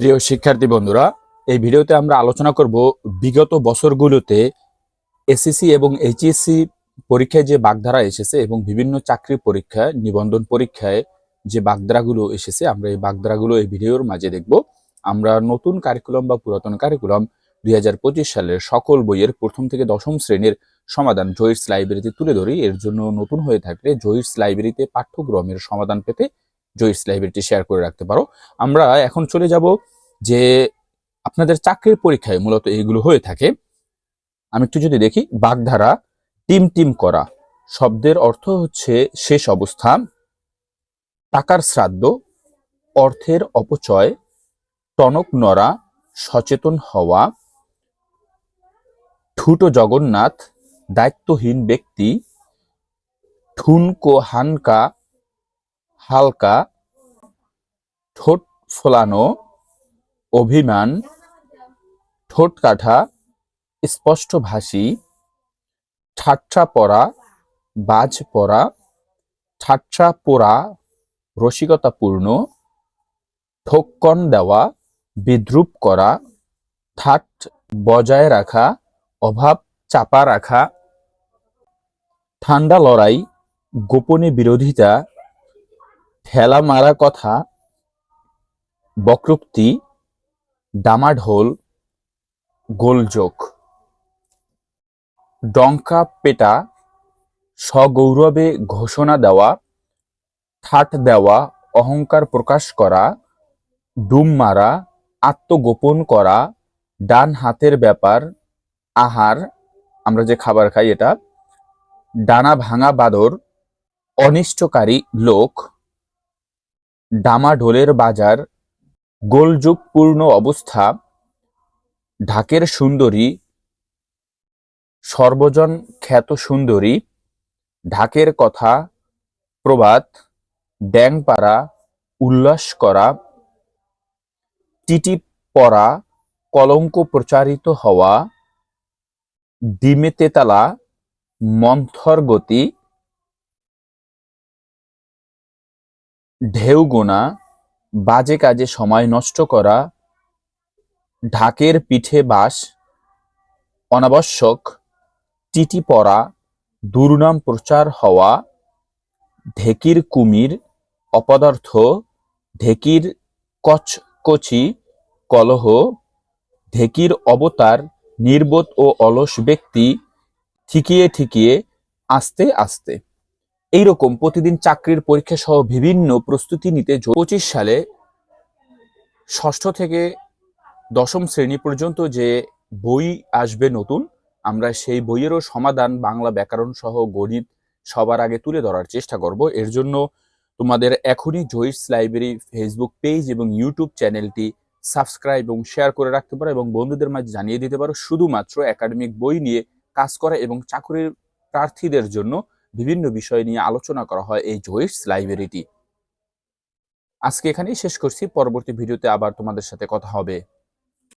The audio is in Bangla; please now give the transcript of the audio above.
প্রিয় শিক্ষার্থী বন্ধুরা, এই ভিডিওতে আমরা আলোচনা করব বিগত বছরগুলোতে এসএসসি এবং এইচএসসি পরীক্ষায় যে বাগধারা এসেছে এবং বিভিন্ন চাকরি পরীক্ষায়, নিবন্ধন পরীক্ষায় যে বাগধারাগুলো এসেছে, আমরা এই বাগধারাগুলো এই ভিডিওর মাঝে দেখব। আমরা নতুন কারিকুলাম বা পুরাতন কারিকুলাম দুই হাজার পঁচিশ সালের সকল বইয়ের প্রথম থেকে দশম শ্রেণির সমাধান জয়িস লাইব্রেরিতে তুলে ধরি। এর জন্য নতুন হয়ে থাকলে জয়িস লাইব্রেরিতে পাঠ্যক্রমের সমাধান পেতে জয়িস লাইব্রেরিটি শেয়ার করে রাখতে পারো। আমরা এখন চলে যাব যে আপনাদের চাকরির পরীক্ষায় মূলত এইগুলো হয়ে থাকে। আমি একটু যদি দেখি, বাগধারা, টিম টিম করা, শব্দের অর্থ হচ্ছে শেষ অবস্থা, টাকার শ্রাদ্ধ, অর্থের অপচয়, টনক নড়া, সচেতন হওয়া, ঠুটো জগন্নাথ, দায়িত্বহীন ব্যক্তি, ঠুনকো হানকা, হালকা ঠোঁট ফোলানো, অভিমান, ঠোঁট কাঠা স্পষ্টভাষী ঠাট্টা পড়া বাজ পড়া ঠাট্টা পোড়া, রসিকতাপূর্ণ ঠোক্কন দেওয়া, বিদ্রুপ করা, ঠাট বজায় রাখা, অভাব চাপা রাখা, ঠান্ডা লড়াই, গোপনে বিরোধিতা ঠেলা মারা কথা বক্রোক্তি, ডামাঢোল, গোলযোগ। ডঙ্কা পেটা, সগৌরবে ঘোষণা দেওয়া, ঠাট দেওয়া, অহংকার প্রকাশ করা, ডুম মারা, আত্মগোপন করা, ডান হাতের ব্যাপার, আহার, আমরা যে খাবার খাই এটা, ডানা ভাঙা বাদর, অনিষ্টকারী লোক, ডামাঢোলের বাজার গোলযোগপূর্ণ অবস্থা, ঢাকের সুন্দরী, সর্বজন খ্যাত সুন্দরী, ঢাকের কথা, প্রবাদ, ড্যাংপাড়া, উল্লাস করা টিটি পরা, কলঙ্ক প্রচারিত হওয়া ডিমে তেতালা মন্থর গতি, ঢেউ গোনা বাজে কাজে সময় নষ্ট করা, ঢাকের পিঠে বাস, অনাবশ্যক, টিটি পড়া দুর্নাম প্রচার হওয়া, ঢেকির কুমির, অপদার্থ, ঢেকির কচকচি, কলহ, ঢেকির অবতার, নির্বোধ ও অলস ব্যক্তি, ঠিকিয়ে ঠিকিয়ে আস্তে আস্তে। এইরকম প্রতিদিন চাকরির পরীক্ষা সহ বিভিন্ন প্রস্তুতি নিতে পঁচিশ সালে ষষ্ঠ থেকে দশম শ্রেণি পর্যন্ত যে বই আসবে নতুন, আমরা সেই বইয়েরও সমাধান বাংলা ব্যাকরণ সহ গণিত সবার আগে তুলে ধরার চেষ্টা করব। এর জন্য তোমাদের এখনই জয়িস লাইব্রেরি ফেসবুক পেজ এবং ইউটিউব চ্যানেলটি সাবস্ক্রাইব এবং শেয়ার করে রাখতে পারো এবং বন্ধুদের মাঝে জানিয়ে দিতে পারো, শুধুমাত্র একাডেমিক বই নিয়ে কাজ করা এবং চাকরির প্রার্থীদের জন্য বিভিন্ন বিষয় নিয়ে আলোচনা করা হয় এই জয়িস লাইব্রেরিটি। আজকে এখানেই শেষ করছি। পরবর্তী ভিডিওতে আবার তোমাদের সাথে কথা হবে।